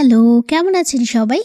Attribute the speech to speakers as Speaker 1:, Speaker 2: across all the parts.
Speaker 1: Hello, কেমন আছেন সবাই?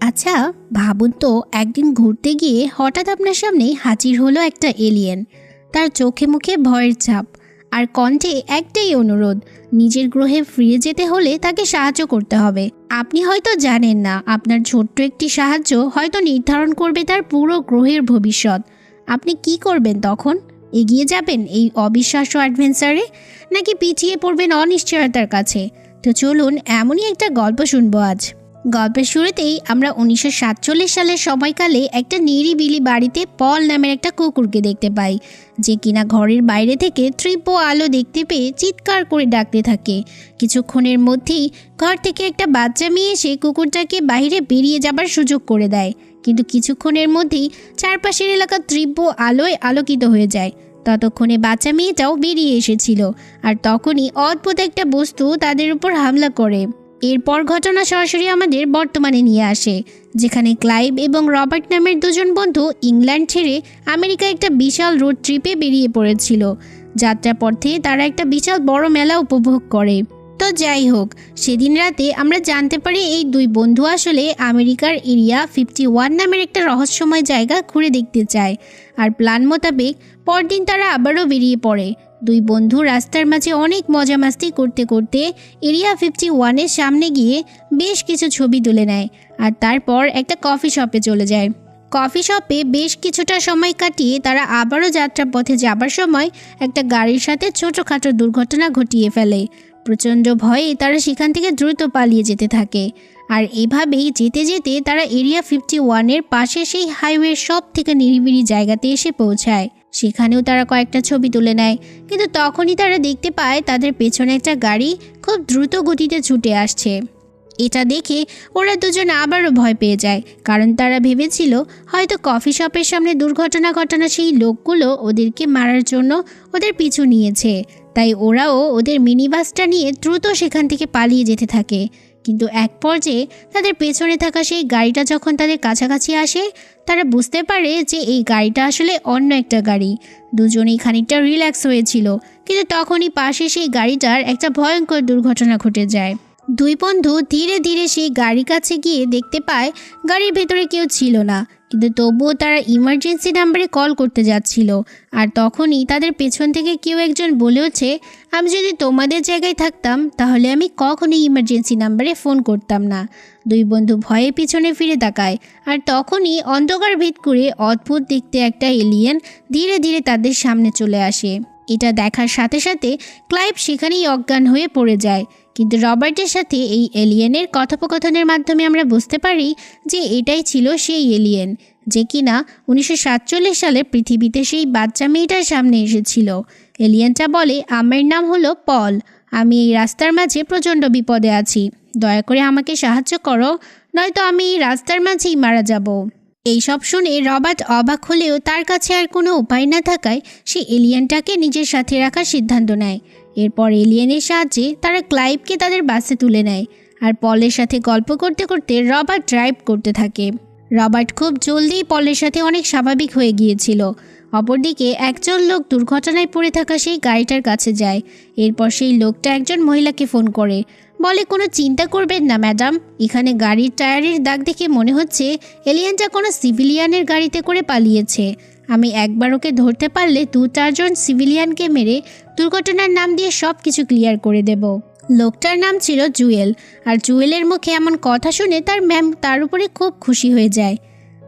Speaker 1: আচ্ছা ভাবুন তো, একদিন ঘুরতে গিয়ে হঠাৎ আপনার সামনে হাজির হলো একটা এলিয়েন তার চোখে মুখে ভয়ের ছাপ, আর কণ্ঠে একটাই অনুরোধ, নিজের গ্রহে ফিরে যেতে হলে তাকে সাহায্য করতে হবে। আপনি হয়তো জানেন না, আপনার ছোট্ট একটি সাহায্য হয়তো নির্ধারণ করবে তার পুরো গ্রহের ভবিষ্যৎ। আপনি কি করবেন তখন? এগিয়ে যাবেন এই অবিশ্বাস্য অ্যাডভেঞ্চারে নাকি পিছিয়ে পড়বেন অনিশ্চয়তার কাছে? তো চলুন এমনই একটা গল্প শুনব আজ। গল্পের শুরুতেই আমরা উনিশশো সাতচল্লিশ সালের সময়কালে একটা নিরিবিলি বাড়িতে পল নামের একটা কুকুরকে দেখতে পাই, যে কিনা ঘরের বাইরে থেকে তীব্র আলো দেখতে পেয়ে চিৎকার করে ডাকতে থাকে। কিছুক্ষণের মধ্যেই ঘর থেকে একটা বাচ্চা মেয়ে এসে কুকুরটাকে বাইরে বেরিয়ে যাবার সুযোগ করে দেয়। কিন্তু কিছুক্ষণের মধ্যেই চারপাশের এলাকা তীব্র আলোয় আলোকিত হয়ে যায়। ততক্ষণে বাচ্চা মেয়েটাও বেরিয়ে এসেছিল আর তখনই অদ্ভুত একটা বস্তু তাদের উপর হামলা করে। এরপর ঘটনা সরাসরি আমাদের বর্তমানে নিয়ে আসে, যেখানে ক্লাইভ এবং রবার্ট নামের দুজন বন্ধু ইংল্যান্ড ছেড়ে আমেরিকা একটা বিশাল রোড ট্রিপে বেরিয়ে পড়েছিল। যাত্রা পথে তারা একটা বিশাল বড় মেলা উপভোগ করে। তো যাই হোক, সেদিন রাতে আমরা জানতে পারি এই দুই বন্ধু আসলে আমেরিকার এরিয়া ফিফটি ওয়ান নামের একটা রহস্যময় জায়গা ঘুরে দেখতে চায়। আর প্ল্যান মোতাবেক পরদিন তারা আবারও বেরিয়ে পড়ে। দুই বন্ধু রাস্তার মাঝে অনেক মজা মাস্তি করতে করতে এরিয়া ফিফটি ওয়ানের সামনে গিয়ে বেশ কিছু ছবি তুলে নেয় আর তারপর একটা কফি শপে চলে যায়। কফি শপে বেশ কিছুটা সময় কাটিয়ে তারা আবারও যাত্রাপথে যাবার সময় একটা গাড়ির সাথে ছোটোখাটো দুর্ঘটনা ঘটিয়ে ফেলে। প্রচণ্ড ভয়ে তারা সেখান থেকে দ্রুত পালিয়ে যেতে থাকে। আর এভাবেই যেতে যেতে তারা এরিয়া ফিফটি ওয়ানের পাশে সেই হাইওয়ের সব থেকে নিরিবিলি জায়গাতে এসে পৌঁছায়। সেখানেও তারা কয়েকটা ছবি তুলে নেয়। কিন্তু তখনই তারা দেখতে পায় তাদের পেছনে একটা গাড়ি খুব দ্রুত গতিতে ছুটে আসছে। এটা দেখে ওরা দুজন আবারও ভয় পেয়ে যায়। কারণ তারা ভেবেছিল, হয়তো কফি শপের সামনে দুর্ঘটনা ঘটানো সেই লোকগুলো ওদেরকে মারার জন্য ওদের পিছু নিয়েছে। তাই ওরাও ওদের মিনি বাসটা নিয়ে দ্রুত সেখান থেকে পালিয়ে যেতে থাকে। কিন্তু এক পর্যায়ে তাদের পেছনে থাকা সেই গাড়িটা যখন তাদের কাছাকাছি আসে, তারা বুঝতে পারে যে এই গাড়িটা আসলে অন্য একটা গাড়ি। দুজনেই খানিকটা রিল্যাক্স হয়েছিল, কিন্তু তখনই পাশে সেই গাড়িটার একটা ভয়ঙ্কর দুর্ঘটনা ঘটে যায়। দুই বন্ধু ধীরে ধীরে সেই গাড়ির কাছে গিয়ে দেখতে পায় গাড়ির ভেতরে কেউ ছিল না। কিন্তু তবুও তারা ইমার্জেন্সি নাম্বারে কল করতে যাচ্ছিল। আর তখনই তাদের পেছন থেকে কেউ একজন বলেওছে আমি যদি তোমাদের জায়গায় থাকতাম, তাহলে আমি কখনোই ইমার্জেন্সি নাম্বারে ফোন করতাম না। দুই বন্ধু ভয়ে পিছনে ফিরে তাকায়, আর তখনই অন্ধকার ভেদ করে অদ্ভুত দেখতে একটা এলিয়েন ধীরে ধীরে তাদের সামনে চলে আসে। এটা দেখার সাথে সাথে ক্লাইভ সেখানেই অজ্ঞান হয়ে পড়ে যায়। কিন্তু রবার্টের সাথে এই এলিয়েনের কথোপকথনের মাধ্যমে আমরা বুঝতে পারি যে এটাই ছিল সেই এলিয়েন, যে কিনা উনিশশো সাতচল্লিশ সালে পৃথিবীতে সেই বাচ্চা মেয়েটার সামনে এসেছিল। এলিয়েনটা বলে, আমার নাম হলো পল, আমি এই রাস্তার মাঝে প্রচণ্ড বিপদে আছি। দয়া করে আমাকে সাহায্য করো, নয়তো আমি এই রাস্তার মাঝেই মারা যাব এইসব শুনে রবার্ট অবাক হলেও তার কাছে আর কোনো উপায় না থাকায় সে এলিয়েনটাকে নিজের সাথে রাখার সিদ্ধান্ত নেয়। এরপর এলিয়েনের সাহায্যে তারা ক্লাইভকে তাদের বাসে তুলে নেয় আর পলের সাথে গল্প করতে করতে রবার্ট ড্রাইভ করতে থাকে। রবার্ট খুব জলদি পলের সাথে অনেক স্বাভাবিক হয়ে গিয়েছিল। অপরদিকে একজন লোক দুর্ঘটনায় পড়ে থাকা সেই গাড়িটার কাছে যায়। এরপর সেই লোকটা একজন মহিলাকে ফোন করে। বলে, কোনো চিন্তা করবেন না, ম্যাডাম। এখানে গাড়ির টায়ারের দাগ দেখে মনে হচ্ছে এলিয়ানটা কোনো সিভিলিয়ানের গাড়িতে করে পালিয়েছে। আমি একবার ওকে ধরতে পারলে দু চারজন সিভিলিয়ানকে মেরে দুর্ঘটনার নাম দিয়ে সব কিছু ক্লিয়ার করে দেব। লোকটার নাম ছিল জুয়েল, আর জুয়েলের মুখে এমন কথা শুনে তার ম্যাম তার উপরে খুব খুশি হয়ে যায়।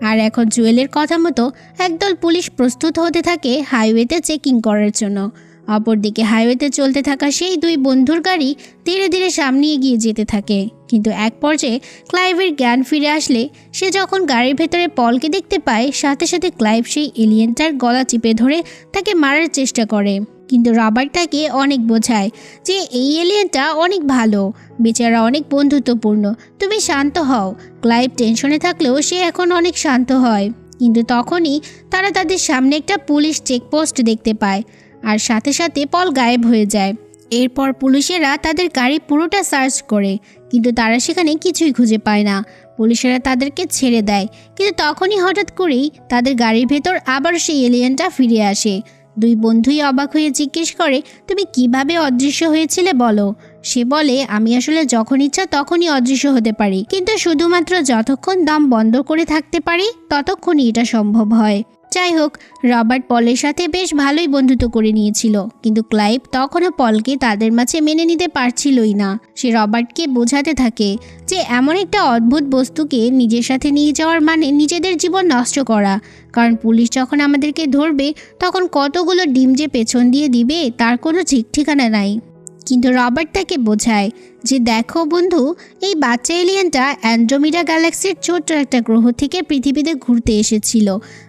Speaker 1: আর এখন জুয়েলের কথা মতো একদল পুলিশ প্রস্তুত হতে থাকে হাইওয়েতে চেকিং করার জন্য। অপরদিকে হাইওয়েতে চলতে থাকা সেই দুই বন্ধুর গাড়ি ধীরে ধীরে সামনে এগিয়ে যেতে থাকে। কিন্তু এক পর্যায়ে ক্লাইভের জ্ঞান ফিরে আসলে সে যখন গাড়ির ভেতরে পলকে দেখতে পায়, সাথে সাথে ক্লাইভ সেই এলিয়েনটার গলা চিপে ধরে তাকে মারার চেষ্টা করে। কিন্তু রবার্ট তাকে অনেক বোঝায় যে এই এলিয়েনটা অনেক ভালো, বেচারা অনেক বন্ধুত্বপূর্ণ, তুমি শান্ত হও। ক্লাইভ টেনশনে থাকলেও সে এখন অনেক শান্ত হয়। কিন্তু তখনই তারা তাদের সামনে একটা পুলিশ চেকপোস্ট দেখতে পায়। আর সাথে সাথে পল গায়েব হয়ে যায়। এরপর পুলিশেরা তাদের গাড়ি পুরোটা সার্চ করে, কিন্তু তারা সেখানে কিছুই খুঁজে পায় না। পুলিশেরা তাদেরকে ছেড়ে দেয়, কিন্তু তখনই হঠাৎ করেই তাদের গাড়ির ভেতর আবার সেই এলিয়েনটা ফিরে আসে। দুই বন্ধুই অবাক হয়ে জিজ্ঞেস করে, তুমি কীভাবে অদৃশ্য হয়েছিলে বলো? সে বলে, আমি আসলে যখন ইচ্ছা তখনই অদৃশ্য হতে পারি, কিন্তু শুধুমাত্র যতক্ষণ দাম বন্ধ করে থাকতে পারি, ততক্ষণই এটা সম্ভব হয়। যাই হোক, রবার্ট পলের সাথে বেশ ভালোই বন্ধুত্ব করে নিয়েছিল। কিন্তু ক্লাইভ তখনও পলকে তাদের মাঝে মেনে নিতে পারছিলই না। সে রবার্টকে বোঝাতে থাকে যে এমন একটা অদ্ভুত বস্তুকে নিজের সাথে নিয়ে যাওয়ার মানে নিজেদের জীবন নষ্ট করা। কারণ পুলিশ যখন আমাদেরকে ধরবে, তখন কতগুলো ডিম যে পেছন দিয়ে দিবে, তার কোনো ঠিক ঠিকানা নাই। কিন্তু রবার্ট তাকে বোঝায় যে দেখো বন্ধু, এই বাচ্চা এলিয়েনটা অ্যান্ড্রোমিডা গ্যালাক্সির ছোট্ট একটা গ্রহ থেকে পৃথিবীতে ঘুরতে এসেছিল।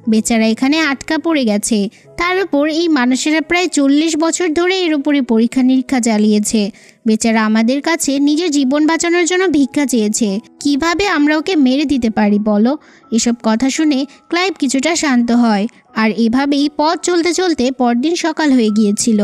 Speaker 1: বেচারা এখানে আটকা পড়ে গেছে। তার উপর এই মানুষেরা প্রায় চল্লিশ বছর ধরে এর উপরে পরীক্ষা নিরীক্ষা চালিয়েছে। বেচারা আমাদের কাছে নিজের জীবন বাঁচানোর জন্য ভিক্ষা চেয়েছে। কীভাবে আমরা ওকে মেরে দিতে পারি বলো? এসব কথা শুনে ক্লাইভ কিছুটা শান্ত হয়। আর এভাবেই পথ চলতে চলতে পরদিন সকাল হয়ে গিয়েছিল।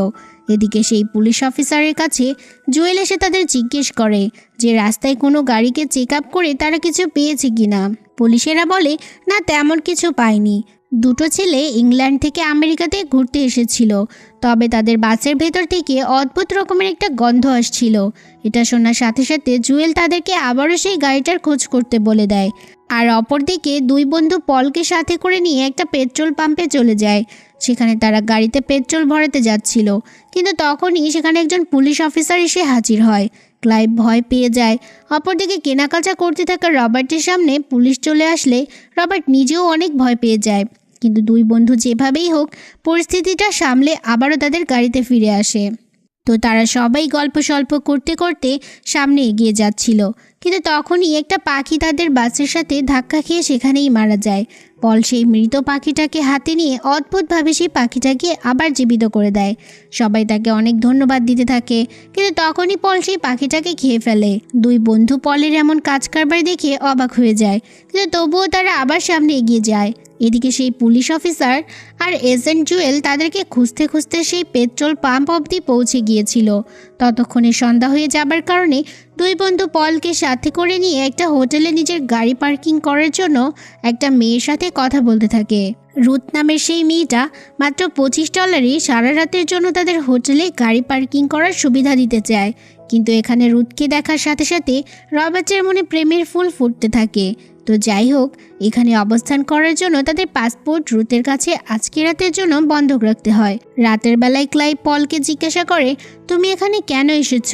Speaker 1: এদিকে সেই পুলিশ অফিসারের কাছে জুয়েল এসে তাদের জিজ্ঞেস করে যে রাস্তায় কোনো গাড়িকে চেক আপ করে তারা কিছু পেয়েছে কিনা। পুলিশেরা বলে, না, তেমন কিছু পায়নি দুটো ছেলে ইংল্যান্ড থেকে আমেরিকাতে ঘুরতে এসেছিল। তবে তাদের বাসের ভেতর থেকে অদ্ভুত রকমের একটা গন্ধ আসছিল। এটা শোনার সাথে সাথে জুয়েল তাদেরকে আবারও সেই গাড়িটার খোঁজ করতে বলে দেয়। আর অপরদিকে দুই বন্ধু পলকে সাথে করে নিয়ে একটা পেট্রোল পাম্পে চলে যায়। সেখানে তারা গাড়িতে পেট্রোল ভরাতে যাচ্ছিল। কিন্তু তখনই সেখানে একজন পুলিশ অফিসার এসে হাজির হয়। ক্লাইভ ভয় পেয়ে যায়। অপরদিকে কেনাকাচা করতে থাকা রবার্টের সামনে পুলিশ চলে আসলে রবার্ট নিজেও অনেক ভয় পেয়ে যায়। কিন্তু দুই বন্ধু যেভাবেই হোক, পরিস্থিতিটা সামলে আবারও তাদের গাড়িতে ফিরে আসে। তো তারা সবাই গল্প সল্প করতে করতে সামনে এগিয়ে যাচ্ছিল। কিন্তু তখনই একটা পাখি তাদের বাসের সাথে ধাক্কা খেয়ে সেখানেই মারা যায়। পল সেই মৃত পাখিটাকে হাতে নিয়ে অদ্ভুতভাবে সেই পাখিটাকে আবার জীবিত করে দেয়। সবাই তাকে অনেক ধন্যবাদ দিতে থাকে। কিন্তু তখনই পল সেই পাখিটাকে খেয়ে ফেলে। দুই বন্ধু পলের এমন কাজ কারবার দেখে অবাক হয়ে যায়। কিন্তু তবুও তারা আবার সামনে এগিয়ে যায়। এদিকে সেই পুলিশ অফিসার আর এজেন্ট জুয়েল তাদেরকে খুঁজতে খুঁজতে সেই পেট্রোল পাম্প অবধি পৌঁছে গিয়েছিল। ততক্ষণে সন্ধ্যা হয়ে যাবার কারণে দুই বন্ধু পলকে সাথে করে নিয়ে একটা হোটেলে নিজের গাড়ি পার্কিং করার জন্য একটা মেয়ের সাথে কথা বলতে থাকে। রুথ নামের সেই মেয়েটা মাত্র পঁচিশ ডলারে সারা রাতের জন্য তাদের হোটেলে গাড়ি পার্কিং করার সুবিধা দিতে চায়। কিন্তু এখানে রুথকে দেখার সাথে সাথে রবার্টের মনে প্রেমের ফুল ফুটতে থাকে। তো যাই হোক, এখানে অবস্থান করার জন্য তাদের পাসপোর্ট রুথের কাছে আজকে রাতের জন্য বন্ধক রাখতে হয়। রাতের বেলায় ক্লাই পলকে জিজ্ঞাসা করে, তুমি এখানে কেন এসেছ?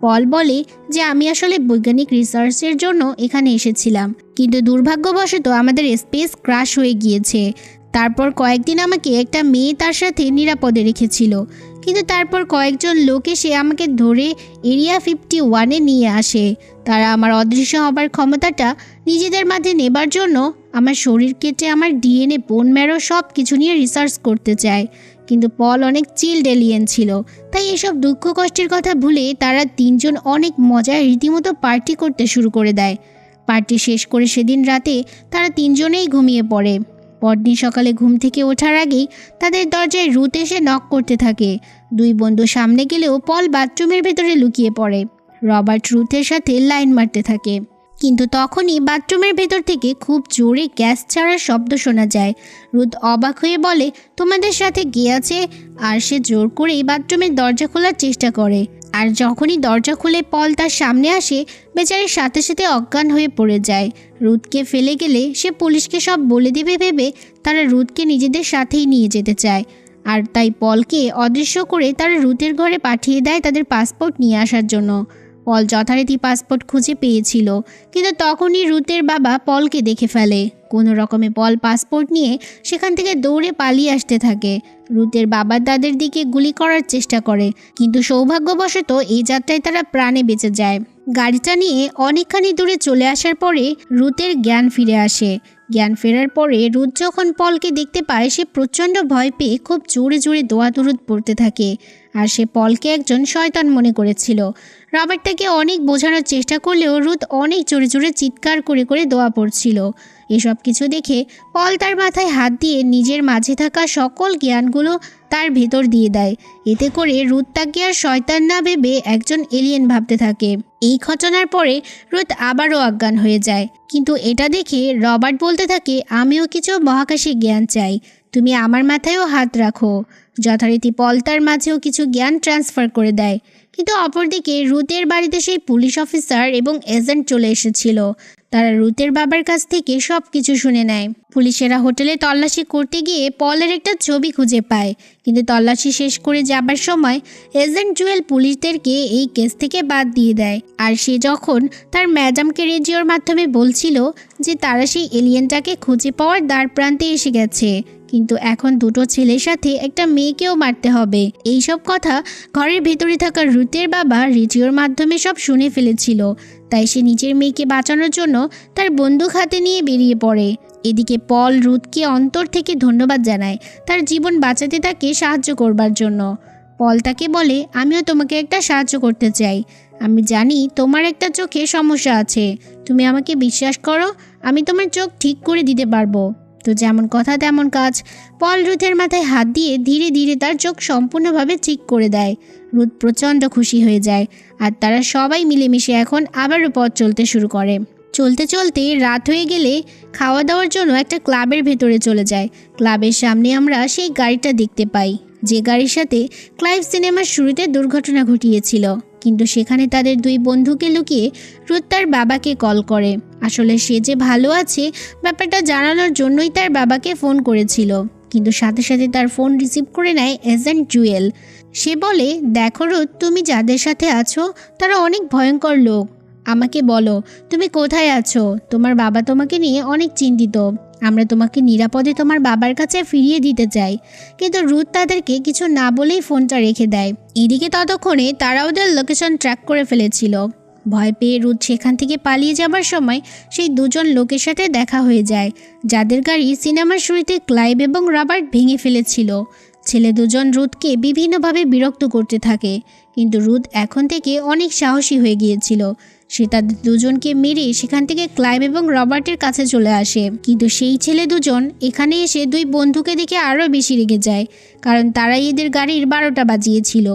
Speaker 1: পল বলে যে, আমি আসলে বৈজ্ঞানিক রিসার্চের জন্য এখানে এসেছিলাম। কিন্তু দুর্ভাগ্যবশত আমাদের স্পেস ক্রাশ হয়ে গিয়েছে। তারপর কয়েকদিন আমাকে একটা মেয়ে তার সাথে নিরাপদে রেখেছিল। কিন্তু তারপর কয়েকজন লোক এসে আমাকে ধরে এরিয়া ফিফটি ওয়ানে নিয়ে আসে। তারা আমার অদৃশ্য হবার ক্ষমতাটা নিজেদের মাঝে নেবার জন্য আমার শরীর কেটে আমার ডিএনএ বোন ম্যারো সব কিছু নিয়ে রিসার্চ করতে চায়। কিন্তু পল অনেক চিল ডেলিয়েন ছিল। তাই এসব দুঃখ কষ্টের কথা ভুলে তারা তিনজন অনেক মজায় রীতিমতো পার্টি করতে শুরু করে দেয়। পার্টি শেষ করে সেদিন রাতে তারা তিনজনেই ঘুমিয়ে পড়ে। পরদিন সকালে ঘুম থেকে ওঠার আগেই তাদের দরজায় রুত এসে নক করতে থাকে। দুই বন্ধু সামনে গেলেও পল বাথরুমের ভেতরে লুকিয়ে পড়ে। রবার্ট রুথের সাথে লাইন মারতে থাকে। কিন্তু তখনই বাথরুমের ভেতর থেকে খুব জোরে গ্যাস ছাড়ার শব্দ শোনা যায়। রুদ অবাক হয়ে বলে, তোমাদের সাথে গে আছে? আর সে জোর করেই বাথরুমের দরজা খোলার চেষ্টা করে। আর যখনই দরজা খুলে পল তার সামনে আসে বেচারির সাথে সাথে অজ্ঞান হয়ে পড়ে যায়। রুদকে ফেলে গেলে সে পুলিশকে সব বলে দেবে ভেবে তারা রুদকে নিজেদের সাথেই নিয়ে যেতে চায়। আর তাই পলকে অদৃশ্য করে তারা রুতের ঘরে পাঠিয়ে দেয় তাদের পাসপোর্ট নিয়ে আসার জন্য। পল যথারীতি পাসপোর্ট খুঁজে পেয়েছিল, কিন্তু তখনই রুতের বাবা পলকে দেখে ফেলে। কোনো রকমে পল পাসপোর্ট নিয়ে সেখান থেকে দৌড়ে পালিয়ে আসতে থাকে। রুতের বাবা তাদের দিকে গুলি করার চেষ্টা করে, কিন্তু সৌভাগ্যবশত এই যাত্রায় তারা প্রাণে বেঁচে যায়। গাড়িটা নিয়ে অনেকখানি দূরে চলে আসার পরে রুতের জ্ঞান ফিরে আসে। জ্ঞান ফেরার পরে রুদ যখন পলকে দেখতে পায়, সে প্রচণ্ড ভয় পেয়ে খুব জোরে জোরে দোয়া দুরুদ পড়তে থাকে। আর সে পলকে একজন শয়তান মনে করেছিল। রবার্ট তাকে অনেক বোঝানোর চেষ্টা করলেও রুদ অনেক জোরে জোরে চিৎকার করে করে দোয়া পড়ছিল। এসব কিছু দেখে পল তার মাথায় হাত দিয়ে নিজের মাঝে থাকা সকল জ্ঞানগুলো তার ভেতর দিয়ে দেয়। এতে করে রুদ তাকে আর শয়তান না ভেবে একজন এলিয়েন ভাবতে থাকে। এই ঘটনার পরে রুদ আবারও অজ্ঞান হয়ে যায়। কিন্তু এটা দেখে রবার্ট বলতে থাকে, আমিও কিছু মহাকাশে জ্ঞান চাই। তুমি আমার মাথায়ও হাত রাখো। যথারীতি পলতার মাঝেও কিছু জ্ঞান ট্রান্সফার করে দেয়। কিন্তু অপরদিকে রুতের বাড়িতে সেই পুলিশ অফিসার এবং এজেন্ট চলে এসেছিল। তারা রুতের বাবার কাছ থেকে সব কিছু শুনে নেয়। পুলিশেরা হোটেলে তল্লাশি করতে গিয়ে পলের একটা ছবি খুঁজে পায়। কিন্তু তল্লাশি শেষ করে যাবার সময় এজেন্ট জুয়েল পুলিশদেরকে এই কেস থেকে বাদ দিয়ে দেয়। আর সে যখন তার ম্যাডামকে রেডিওর মাধ্যমে বলছিল যে তারা সেই এলিয়েনটাকে খুঁজে পাওয়ার দ্বার প্রান্তে এসে গেছে। কিন্তু এখন দুটো ছেলের সাথে একটা মেয়েকেও মারতে হবে। এই সব কথা ঘরের ভেতরে থাকা রুতের বাবা রেডিওর মাধ্যমে সব শুনে ফেলেছিল। তাই সে নিজের মেয়েকে বাঁচানোর জন্য তার বন্দুক হাতে নিয়ে বেরিয়ে পড়ে। এদিকে পল রুথকে অন্তর থেকে ধন্যবাদ জানায় তার জীবন বাঁচাতে তাকে সাহায্য করবার জন্য। পল তাকে বলে, আমিও তোমাকে একটা সাহায্য করতে চাই। আমি জানি তোমার একটা চোখে সমস্যা আছে। তুমি আমাকে বিশ্বাস করো, আমি তোমার চোখ ঠিক করে দিতে পারব। তো যেমন কথা তেমন কাজ। পল রুথের মাথায় হাত দিয়ে ধীরে ধীরে তার চোখ সম্পূর্ণভাবে ঠিক করে দেয়। রুথ প্রচণ্ড খুশি হয়ে যায় আর তারা সবাই মিলেমিশে এখন আবারও পথ চলতে শুরু করে। চলতে চলতে রাত হয়ে গেলে খাওয়া দাওয়ার জন্য একটা ক্লাবের ভেতরে চলে যায়। ক্লাবের সামনে আমরা সেই গাড়িটা দেখতে পাই। যে গাড়ির সাথে ক্লাইভ সিনেমার শুরুতে দুর্ঘটনা ঘটিয়েছিল। কিন্তু সেখানে তাদের দুই বন্ধুকে লুকিয়ে রুথ তার বাবাকে কল করে। আসলে সে যে ভালো আছে, ব্যাপারটা জানানোর জন্যই তার বাবাকে ফোন করেছিল। কিন্তু সাথে সাথে তার ফোন রিসিভ করে নেয় এজেন্ট জুয়েল। সে বলে, দেখো রুথ তুমি যাদের সাথে আছো, তারা অনেক ভয়ঙ্কর লোক। আমাকে বলো, তুমি কোথায় আছো? তোমার বাবা তোমাকে নিয়ে অনেক চিন্তিত। আমরা তোমাকে নিরাপদে তোমার বাবার কাছে ফিরিয়ে দিতে চাই। কিন্তু রুথ তাদেরকে কিছু না বলেই ফোনটা রেখে দেয়। এদিকে ততক্ষণে তারা ওদের লোকেশন ট্র্যাক করে ফেলেছিল। ভয় পেয়ে রুথ সেখান থেকে পালিয়ে যাবার সময় সেই দুজন লোকের সাথে দেখা হয়ে যায়, যাদের গাড়ি সিনেমার শুরুতে ক্লাইভ এবং রবার্ট ভেঙে ফেলেছিল। ছেলে দুজন রুথকে বিভিন্নভাবে বিরক্ত করতে থাকে, কিন্তু রুথ এখন থেকে অনেক সাহসী হয়ে গিয়েছিল। সে তাদের দুজনকে মেরে সেখান থেকে ক্লাইভ এবং রবার্টের কাছে চলে আসে। কিন্তু সেই ছেলে দুজন এখানে এসে দুই বন্ধুকে দেখে আরও বেশি রেগে যায়, কারণ তারাই এদের গাড়ির বারোটা বাজিয়েছিল।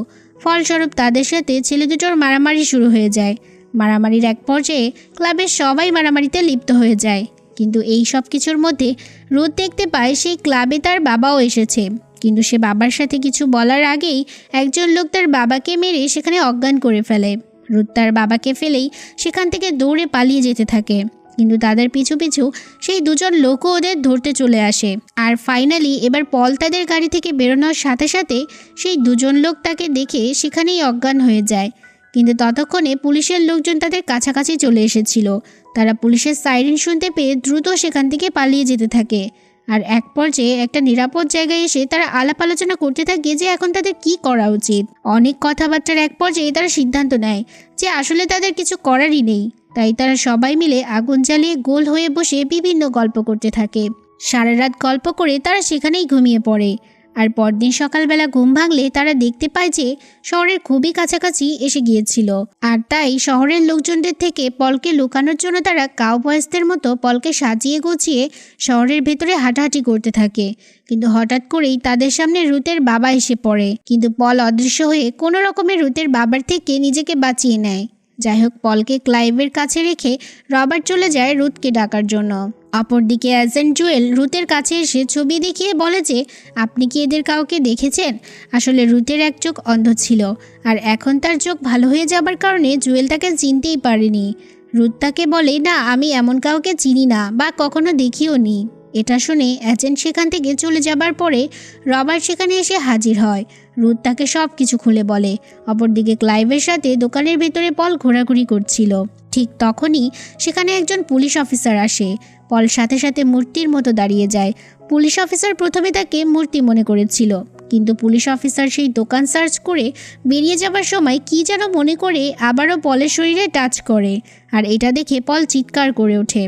Speaker 1: ফলস্বরূপ তাদের সাথে ছেলে দুটোর মারামারি শুরু হয়ে যায়। মারামারির এক পর্যায়ে ক্লাবের সবাই মারামারিতে লিপ্ত হয়ে যায়। কিন্তু এই সব কিছুর মধ্যে রোদ দেখতে পায় সেই ক্লাবে তার বাবাও এসেছে। কিন্তু সে বাবার সাথে কিছু বলার আগেই একজন লোক তার বাবাকে মেরে সেখানে অজ্ঞান করে ফেলে। রুদ তার বাবাকে ফেলেই সেখান থেকে দৌড়ে পালিয়ে যেতে থাকে। কিন্তু তাদের পিছু পিছু সেই দুজন লোকও ওদের ধরতে চলে আসে। আর ফাইনালি এবার পল তাদের গাড়ি থেকে বেরোনোর সাথে সাথে সেই দুজন লোক তাকে দেখে সেখানেই অজ্ঞান হয়ে যায়। কিন্তু ততক্ষণে পুলিশের লোকজন তাদের কাছাকাছি চলে এসেছিল। তারা পুলিশের সাইরেন শুনতে পেয়ে দ্রুত সেখান থেকে পালিয়ে যেতে থাকে। আর এক পর্যায়ে একটা নিরাপদ জায়গায় এসে তারা আলাপ আলোচনা করতে থাকে যে এখন তাদের কি করা উচিত। অনেক কথাবার্তার এক পর্যায়ে তারা সিদ্ধান্ত নেয় যে আসলে তাদের কিছু করারই নেই। তাই তারা সবাই মিলে আগুন জ্বালিয়ে গোল হয়ে বসে বিভিন্ন গল্প করতে থাকে। সারা রাত গল্প করে তারা সেখানেই ঘুমিয়ে পড়ে। আর পরদিন সকালবেলা ঘুম ভাঙলে তারা দেখতে পায় যে শহরের খুবই কাছাকাছি এসে গিয়েছিল। আর তাই শহরের লোকজনদের থেকে পলকে লুকানোর জন্য তারা কাউবয়েসদের মতো পলকে সাজিয়ে গুছিয়ে শহরের ভেতরে হাঁটাহাঁটি করতে থাকে। কিন্তু হঠাৎ করেই তাদের সামনে রুতের বাবা এসে পড়ে। কিন্তু পল অদৃশ্য হয়ে কোনো রকমের রুতের বাবার থেকে নিজেকে বাঁচিয়ে নেয়। যাই হোক, পলকে ক্লাইভের কাছে রেখে রবার্ট চলে যায় রুথকে ডাকার জন্য। অপরদিকে অ্যাজেন্ট জুয়েল রুতের কাছে এসে ছবি দেখিয়ে বলে যে, আপনি কি এদের কাউকে দেখেছেন? আসলে রুতের এক চোখ অন্ধ ছিল, আর এখন তার চোখ ভালো হয়ে যাবার কারণে জুয়েল তাকে চিনতেই পারেনি। রুত তাকে বলে, না, আমি এমন কাউকে চিনি না বা কখনো দেখিও নি। এটা শুনে অ্যাজেন্ট সেখান থেকে চলে যাবার পরে রবার্ট সেখানে এসে হাজির হয়। রুথ তাকে সব কিছু খুলে বলে। অপরদিকে ক্লাইভের সাথে দোকানের ভেতরে পল ঘোরাঘুরি করছিল। ঠিক তখনই সেখানে একজন পুলিশ অফিসার আসে। পল সাথে সাথে মূর্তির মতো দাঁড়িয়ে যায়। পুলিশ অফিসার প্রথমে তাকে মূর্তি মনে করেছিল। কিন্তু পুলিশ অফিসার সেই দোকান সার্চ করে বেরিয়ে যাবার সময় কি যেন মনে করে আবারও পলের শরীরে টাচ করে। আর এটা দেখে পল চিৎকার করে ওঠে।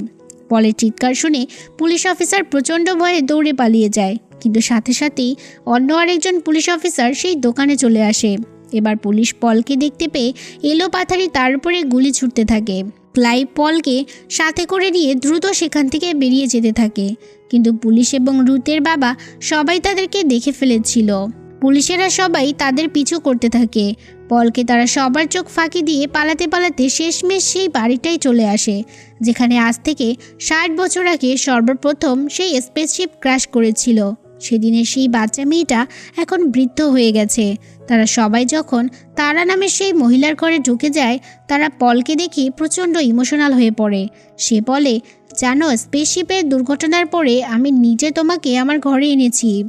Speaker 1: পলের চিৎকার শুনে পুলিশ অফিসার প্রচণ্ড ভয়ে দৌড়ে পালিয়ে যায়। কিন্তু সাথে সাথেই অন্য আরেকজন পুলিশ অফিসার সেই দোকানে চলে আসে। এবার পুলিশ পলকে দেখতে পেয়ে এলো পাথারি তার উপরে গুলি ছুটতে থাকে। ক্লাইভ পলকে সাথে করে নিয়ে দ্রুত সেখান থেকে বেরিয়ে যেতে থাকে। কিন্তু পুলিশ এবং রুতের বাবা সবাই তাদেরকে দেখে ফেলেছিল। পুলিশেরা সবাই তাদের পিছু করতে থাকে। পলকে তারা সবার চোখ ফাঁকি দিয়ে পালাতে পালাতে শেষমেশ সেই বাড়িটাই চলে আসে, যেখানে আজ থেকে ষাট বছর আগে সর্বপ্রথম সেই স্পেসশিপ ক্র্যাশ করেছিল। সেদিনের সেই বাচ্চা মেয়েটা এখন বৃদ্ধ হয়ে গেছে। তারা সবাই যখন তারা নামের সেই মহিলার ঘরে ঢুকে যায়, তারা পলকে দেখে প্রচণ্ড ইমোশনাল হয়ে পড়ে। সে বলে, জানো, স্পেসশিপের দুর্ঘটনার পরে আমি নিজে তোমাকে আমার ঘরে এনেছি।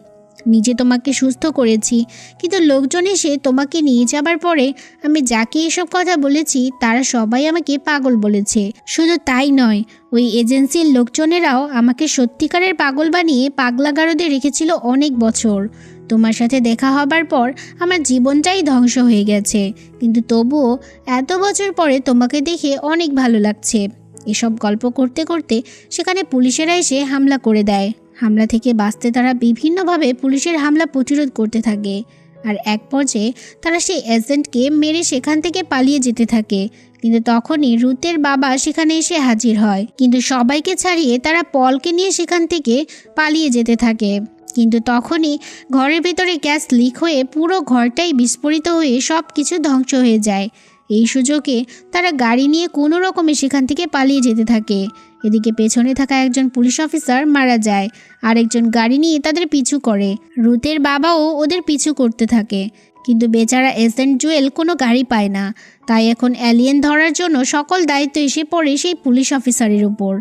Speaker 1: নিজে তোমাকে সুস্থ করেছি। কিন্তু লোকজন এসে তোমাকে নিয়ে যাবার পরে আমি যাকে এসব কথা বলেছি, তারা সবাই আমাকে পাগল বলেছে। শুধু তাই নয়, ওই এজেন্সির লোকজনেরাও আমাকে সত্যিকারের পাগল বানিয়ে পাগলাগারদে রেখেছিল অনেক বছর। তোমার সাথে দেখা হবার পর আমার জীবনটাই ধ্বংস হয়ে গেছে। কিন্তু তবুও এত বছর পরে তোমাকে দেখে অনেক ভালো লাগছে। এসব গল্প করতে করতে সেখানে পুলিশেরা এসে হামলা করে দেয়। হামলা থেকে বাঁচতে তারা বিভিন্নভাবে পুলিশের হামলা প্রতিরোধ করতে থাকে। আর এক পর্যায়ে তারা সেই এজেন্টকে মেরে সেখান থেকে পালিয়ে যেতে থাকে। কিন্তু তখনই রুতের বাবা সেখানে এসে হাজির হয়। কিন্তু সবাইকে ছাড়িয়ে তারা পলকে নিয়ে সেখান থেকে পালিয়ে যেতে থাকে। কিন্তু তখনই ঘরের ভেতরে গ্যাস লিক হয়ে পুরো ঘরটাই বিস্ফোরিত হয়ে সব কিছু ধ্বংস হয়ে যায়। এই সুযোগে তারা গাড়ি নিয়ে কোনো রকমে সেখান থেকে পালিয়ে যেতে থাকে। এদিকে পেছনে থাকা একজন পুলিশ অফিসার মারা যায়। আরেকজন গাড়ি নিয়ে তাদের পিছু করে। রুতের বাবাও ওদের পিছু করতে থাকে। কিন্তু বেচারা এসেন্ট জুয়েল কোনো গাড়ি পায় না। তাই এখন অ্যালিয়েন ধরার জন্য সকল দায়িত্ব এসে পড়ে সেই পুলিশ অফিসারের উপর।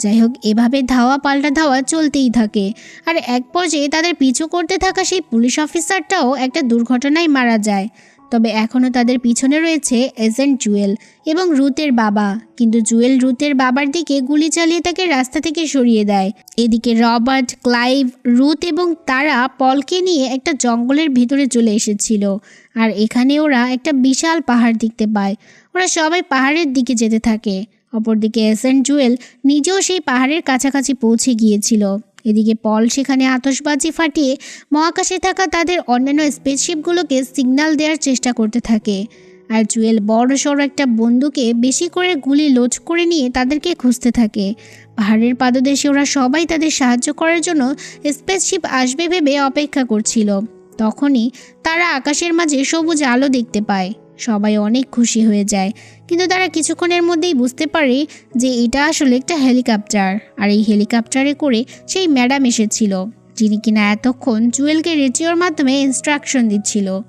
Speaker 1: যাই হোক এভাবে ধাওয়া পাল্টা ধাওয়া চলতেই থাকে। আর এক পর্যায়ে তাদের পিছু করতে থাকা সেই পুলিশ অফিসারটাও একটা দুর্ঘটনায় মারা যায়। তবে এখনও তাদের পিছনে রয়েছে এজেন্ট জুয়েল এবং রুতের বাবা। কিন্তু জুয়েল রুতের বাবার দিকে গুলি চালিয়ে তাকে রাস্তা থেকে সরিয়ে দেয়। এদিকে রবার্ট, ক্লাইভ রুথ এবং তারা পলকে নিয়ে একটা জঙ্গলের ভিতরে চলে এসেছিল। আর এখানে ওরা একটা বিশাল পাহাড় দেখতে পায়। ওরা সবাই পাহাড়ের দিকে যেতে থাকে। অপরদিকে এসেন্ট জুয়েল নিজেও সেই পাহাড়ের কাছাকাছি পৌঁছে গিয়েছিল। এদিকে পল সেখানে আতশবাজি ফাটিয়ে মহাকাশে থাকা তাদের অন্যান্য স্পেসশিপগুলোকে সিগন্যাল দেওয়ার চেষ্টা করতে থাকে। আর জুয়েল বড় সড়ো একটা বন্দুকে বেশি করে গুলি লোড করে নিয়ে তাদেরকে খুঁজতে থাকে। পাহাড়ের পাদদেশে ওরা সবাই তাদের সাহায্য করার জন্য স্পেসশিপ আসবে ভেবে অপেক্ষা করছিল। তখনই তারা আকাশের মাঝে সবুজ আলো দেখতে পায়। সবাই অনেক খুশি হয়ে যায়। কিন্তু তারা কিছুক্ষণের মধ্যেই বুঝতে পারে যে এটা আসলে একটা হেলিকপ্টার। আর এই হেলিকপ্টারে করে সেই ম্যাডাম এসেছিল, যিনি কিনা এতক্ষণ জুয়েলকে রেডিওর মাধ্যমে ইনস্ট্রাকশন দিচ্ছিল।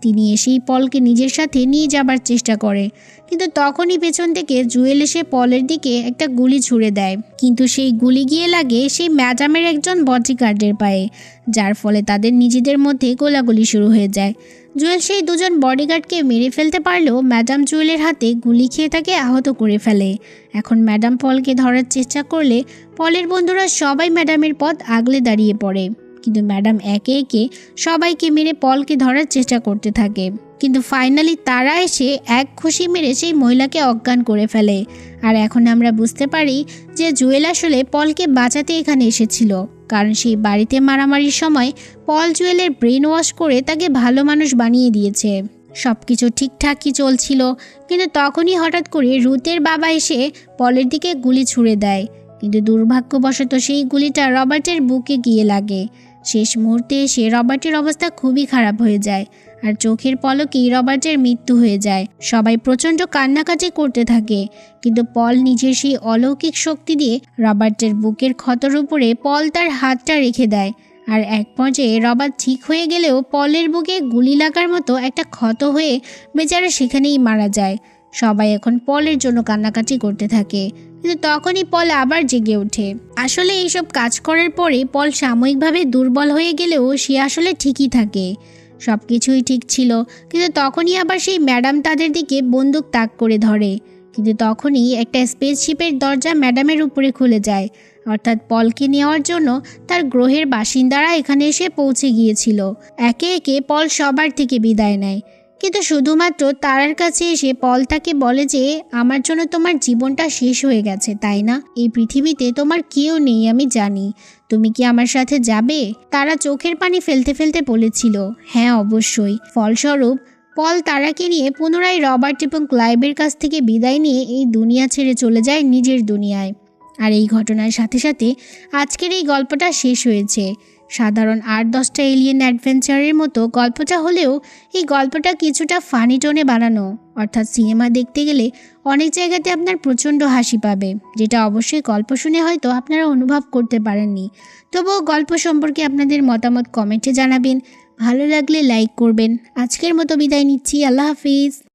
Speaker 1: তিনি এসেই পলকে নিজের সাথে নিয়ে যাবার চেষ্টা করে। কিন্তু তখনই পেছন থেকে জুয়েল এসে পলের দিকে একটা গুলি ছুড়ে দেয়। কিন্তু সেই গুলি গিয়ে লাগে সেই ম্যাডামের একজন বডিগার্ডের পায়ে, যার ফলে তাদের নিজেদের মধ্যে গোলাগুলি শুরু হয়ে যায়। জুয়েল সেই দুজন বডিগার্ডকে মেরে ফেলতে পারলেও ম্যাডাম জুয়েলের হাতে গুলি খেয়ে তাকে আহত করে ফেলে। এখন ম্যাডাম পলকে ধরার চেষ্টা করলে পলের বন্ধুরা সবাই ম্যাডামের পথ আগলে দাঁড়িয়ে পড়ে। কিন্তু ম্যাডাম একে একে সবাইকে মেরে পলকে ধরার চেষ্টা করতে থাকে। কিন্তু ফাইনালি তারা এসে এক খুশি মেরে সেই মহিলাকে অজ্ঞান করে ফেলে। আর এখন আমরা বুঝতে পারি যে জুয়েল আসলে পলকে বাঁচাতে এখানে এসেছিল। কারণ সেই বাড়িতে মারামারির সময় পল জুয়েলের ব্রেন ওয়াশ করে তাকে ভালো মানুষ বানিয়ে দিয়েছে। সব কিছু ঠিকঠাকই চলছিল, কিন্তু তখনই হঠাৎ করে রুতের বাবা এসে পলের দিকে গুলি ছুড়ে দেয়। কিন্তু দুর্ভাগ্যবশত সেই গুলিটা রবার্টের বুকে গিয়ে লাগে। শেষ মুহূর্তে এসে রবার্টের অবস্থা খুবই খারাপ হয়ে যায়। আর চোখের পলকেই রবার্টের মৃত্যু হয়ে যায়। সবাই প্রচণ্ড কান্নাকাটি করতে থাকে। কিন্তু পল নিজের সেই অলৌকিক শক্তি দিয়ে রবার্টের বুকের ক্ষতর উপরে পল তার হাতটা রেখে দেয়। আর এক পর্যায়ে রবার্ট ঠিক হয়ে গেলেও পলের বুকে গুলি লাগার মতো একটা ক্ষত হয়ে বেচারা সেখানেই মারা যায়। সবাই এখন পলের জন্য কান্নাকাটি করতে থাকে। কিন্তু তখনই পল আবার জেগে ওঠে। আসলে এইসব কাজ করার পরে পল সাময়িকভাবে দুর্বল হয়ে গেলেও সে আসলে ঠিকই থাকে। সব কিছুই ঠিক ছিল। কিন্তু তখনই আবার সেই ম্যাডাম তাদের দিকে বন্দুক তাক করে ধরে। কিন্তু তখনই একটা স্পেসশিপের দরজা ম্যাডামের উপরে খুলে যায়। অর্থাৎ পলকে নেওয়ার জন্য তার গ্রহের বাসিন্দারা এখানে এসে পৌঁছে গিয়েছিল। একে একে পল সবার থেকে বিদায় নেয়। কিন্তু শুধুমাত্র তারার কাছে এসে পল তাকে বলে যে, আমার জন্য তোমার জীবনটা শেষ হয়ে গেছে, তাই না? এই পৃথিবীতে তোমার কেউ নেই, আমি জানি। তুমি কি আমার সাথে যাবে? তারা চোখের পানি ফেলতে ফেলতে বলেছিল হ্যাঁ অবশ্যই। ফলস্বরূপ, পল তারাকে নিয়ে পুনরায় রবার্ট এবং ক্লাইবের কাছ থেকে বিদায় নিয়ে এই দুনিয়া ছেড়ে চলে যায় নিজের দুনিয়ায়। আর এই ঘটনার সাথে সাথে আজকের এই গল্পটা শেষ হয়েছে। সাধারণ আট দশটা এলিয়েন অ্যাডভেঞ্চারের মতো গল্পটা হলেও এই গল্পটা কিছুটা ফানি টোনে বানানো। অর্থাৎ সিনেমা দেখতে গেলে অনেক জায়গাতে আপনার প্রচণ্ড হাসি পাবে, যেটা অবশ্যই গল্প শুনে হয়তো আপনারা অনুভব করতে পারেননি। তবুও গল্প সম্পর্কে আপনাদের মতামত কমেন্টে জানাবেন। ভালো লাগলে লাইক করবেন। আজকের মতো বিদায় নিচ্ছি। আল্লাহ হাফিজ।